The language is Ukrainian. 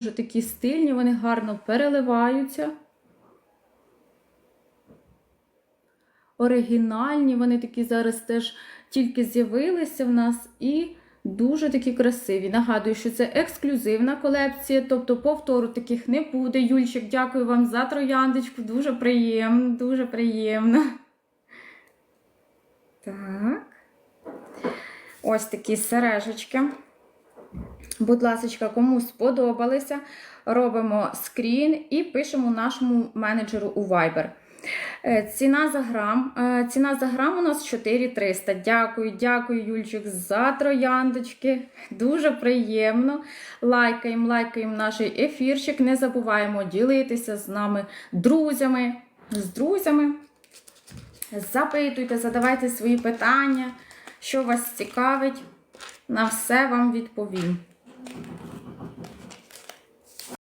Дуже такі стильні, вони гарно переливаються. Оригінальні, вони такі зараз теж тільки з'явилися в нас і дуже такі красиві. Нагадую, що це ексклюзивна колекція, тобто повтору таких не буде. Юльчик, дякую вам за трояндочку. Дуже приємно, дуже приємно. Так. Ось такі сережечки. Будь ласка, кому сподобалися, робимо скрін і пишемо нашому менеджеру у Viber. Е, Ціна за грам. е, Ціна за грам у нас 4300. Дякую, дякую, Юльчик, за трояндочки. Дуже приємно. Лайкаємо, лайкаємо наш ефірчик. Не забуваємо ділитися з нами друзями. З друзями. Запитуйте, задавайте свої питання, що вас цікавить. На все вам відповім.